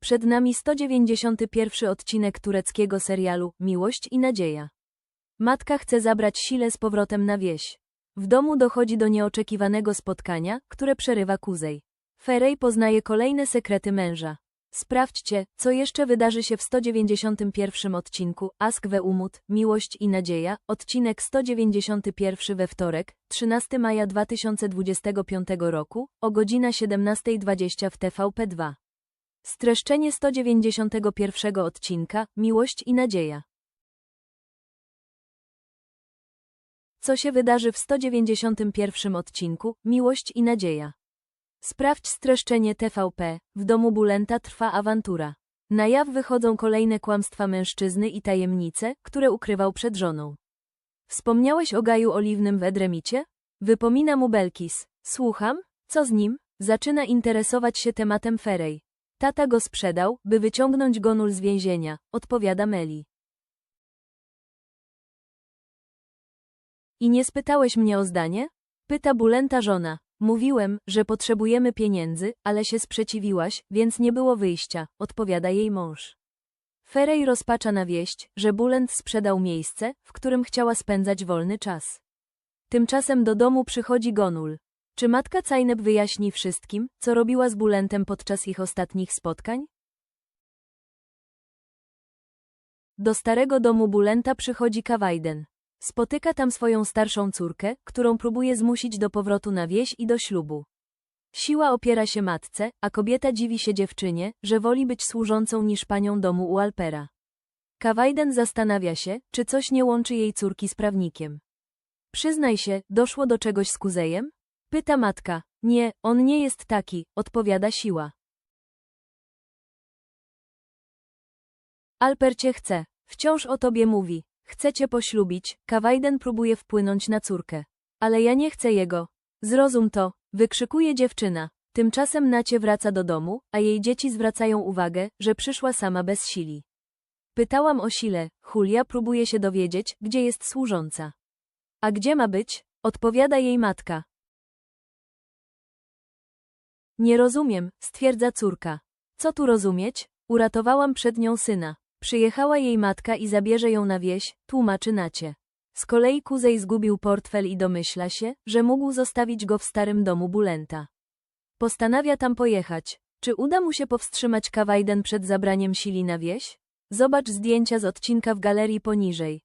Przed nami 191 odcinek tureckiego serialu Miłość i Nadzieja. Matka chce zabrać Sile z powrotem na wieś. W domu dochodzi do nieoczekiwanego spotkania, które przerywa Kuzej. Ferej poznaje kolejne sekrety męża. Sprawdźcie, co jeszcze wydarzy się w 191 odcinku Ask we Umut, Miłość i Nadzieja, odcinek 191 we wtorek, 13 maja 2025 roku, o godzina 17.20 w TVP2. Streszczenie 191 odcinka Miłość i Nadzieja. Co się wydarzy w 191 odcinku Miłość i Nadzieja? Sprawdź streszczenie TVP. W domu Bulenta trwa awantura. Na jaw wychodzą kolejne kłamstwa mężczyzny i tajemnice, które ukrywał przed żoną. Wspomniałeś o Gaju Oliwnym w Edremicie? Wypomina mu Belkis. Słucham? Co z nim? Zaczyna interesować się tematem Ferej. Tata go sprzedał, by wyciągnąć Gonul z więzienia, odpowiada Meli. I nie spytałeś mnie o zdanie? Pyta Bulenta żona. Mówiłem, że potrzebujemy pieniędzy, ale się sprzeciwiłaś, więc nie było wyjścia, odpowiada jej mąż. Ferej rozpacza na wieść, że Bulent sprzedał miejsce, w którym chciała spędzać wolny czas. Tymczasem do domu przychodzi Gonul. Czy matka Cajneb wyjaśni wszystkim, co robiła z Bulentem podczas ich ostatnich spotkań? Do starego domu Bulenta przychodzi Kawajden. Spotyka tam swoją starszą córkę, którą próbuje zmusić do powrotu na wieś i do ślubu. Siła opiera się matce, a kobieta dziwi się dziewczynie, że woli być służącą niż panią domu u Alpera. Kawajden zastanawia się, czy coś nie łączy jej córki z prawnikiem. Przyznaj się, doszło do czegoś z kuzejem? Pyta matka. Nie, on nie jest taki, odpowiada siła. Alper cię chce. Wciąż o tobie mówi. Chce cię poślubić, Kawajden próbuje wpłynąć na córkę. Ale ja nie chcę jego. Zrozum to, wykrzykuje dziewczyna. Tymczasem Nacie wraca do domu, a jej dzieci zwracają uwagę, że przyszła sama bez sili. Pytałam o sile, Julia próbuje się dowiedzieć, gdzie jest służąca. A gdzie ma być? Odpowiada jej matka. Nie rozumiem, stwierdza córka. Co tu rozumieć? Uratowałam przed nią syna. Przyjechała jej matka i zabierze ją na wieś, tłumaczy Nacie. Z kolei Kuzej zgubił portfel i domyśla się, że mógł zostawić go w starym domu Bulenta. Postanawia tam pojechać. Czy uda mu się powstrzymać Kawajden przed zabraniem sili na wieś? Zobacz zdjęcia z odcinka w galerii poniżej.